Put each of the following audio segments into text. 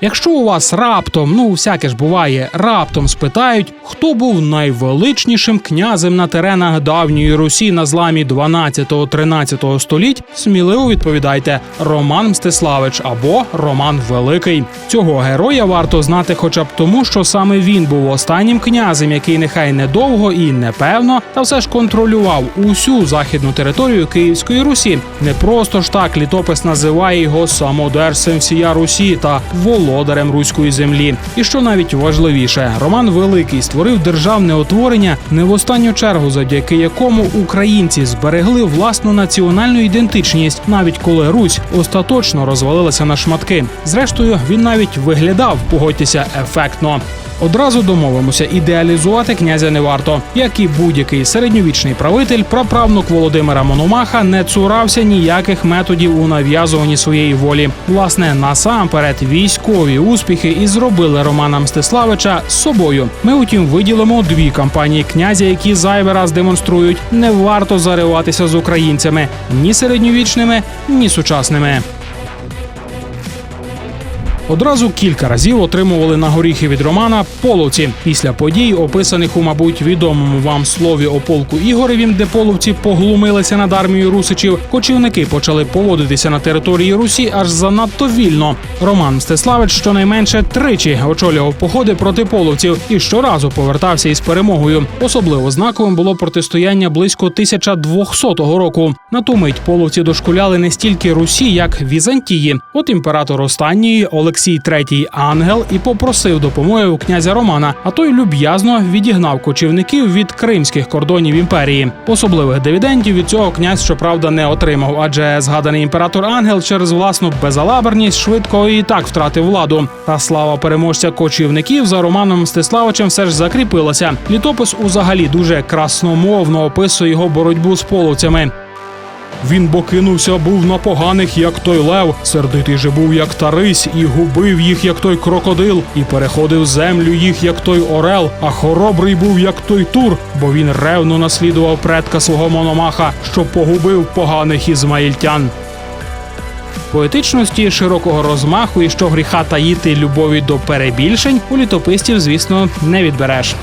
Якщо у вас раптом, ну всяке ж буває, раптом спитають, хто був найвеличнішим князем на теренах давньої Русі на зламі 12-13 століть, сміливо відповідайте Роман Мстиславич або Роман Великий. Цього героя варто знати, хоча б тому, що саме він був останнім князем, який нехай недовго і непевно, та все ж контролював усю західну територію Київської Русі. Не просто ж так літопис називає його самодерцем всія Русі та володарем руської землі. І що навіть важливіше, Роман Великий створив державне утворення не в останню чергу, завдяки якому українці зберегли власну національну ідентичність, навіть коли Русь остаточно розвалилася на шматки. Зрештою, він навіть виглядав, погодьтеся, ефектно. Одразу домовимося, ідеалізувати князя не варто. Як і будь-який середньовічний правитель, праправнук Володимира Мономаха не цурався ніяких методів у нав'язуванні своєї волі. Власне, насамперед військові успіхи і зробили Романа Мстиславича собою. Ми, утім, виділимо дві кампанії князя, які зайвий раз демонструють, не варто зариватися з українцями ні середньовічними, ні сучасними. Одразу кілька разів отримували на горіхи від Романа половці після подій, описаних у, мабуть, відомому вам слові о полку Ігоревім, де половці поглумилися над армією русичів. Кочівники почали поводитися на території Русі аж занадто вільно. Роман Мстиславич щонайменше тричі очолював походи проти половців і щоразу повертався із перемогою. Особливо знаковим було протистояння близько 1200 року. На ту мить половці дошкуляли не стільки Русі, як Візантії. От імператор останньої Олексій III Ангел і попросив допомоги у князя Романа, а той люб'язно відігнав кочівників від кримських кордонів імперії. Особливих дивідендів від цього князь, щоправда, не отримав, адже згаданий імператор Ангел через власну безалаберність швидко і так втратив владу. Та слава переможця кочівників за Романом Мстиславичем все ж закріпилася. Літопис узагалі дуже красномовно описує його боротьбу з половцями. Він бо кинувся був на поганих, як той лев, сердитий же був, як тарись, і губив їх, як той крокодил, і переходив землю їх, як той орел, а хоробрий був, як той тур, бо він ревно наслідував предка свого мономаха, що погубив поганих ізмаїльтян. Поетичності, широкого розмаху і що гріха таїти любові до перебільшень у літописців, звісно, не відбереш.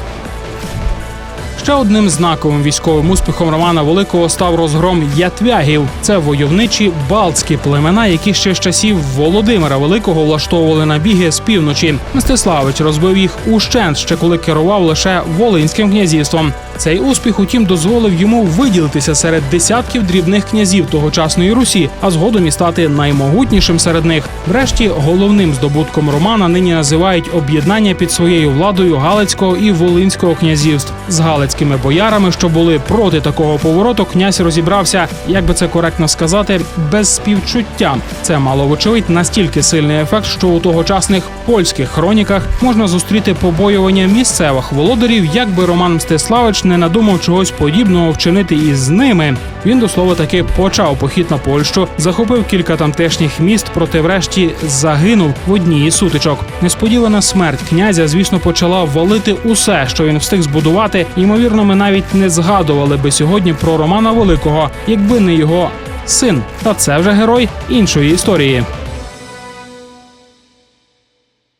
Ще одним знаковим військовим успіхом Романа Великого став розгром ятвягів. Це войовничі балтські племена, які ще з часів Володимира Великого влаштовували набіги з півночі. Мстиславич розбив їх ущент, ще коли керував лише Волинським князівством. Цей успіх, утім, дозволив йому виділитися серед десятків дрібних князів тогочасної Русі, а згодом і стати наймогутнішим серед них. Врешті головним здобутком Романа нині називають об'єднання під своєю владою Галицького і Волинського князівств з галицькими боярами, що були проти такого повороту. Князь розібрався, як би це коректно сказати, без співчуття. Це мало вочевидь настільки сильний ефект, що у тогочасних польських хроніках можна зустріти побоювання місцевих володарів, якби Роман Мстиславич не надумав чогось подібного вчинити із ними. Він до слова таки почав похід на Польщу, захопив кілька тамтешніх міст, проте врешті загинув в одній із сутичок. Несподівана смерть князя, звісно, почала валити усе, що він встиг збудувати. Ймовірно, ми навіть не згадували би сьогодні про Романа Великого, якби не його син. Та це вже герой іншої історії.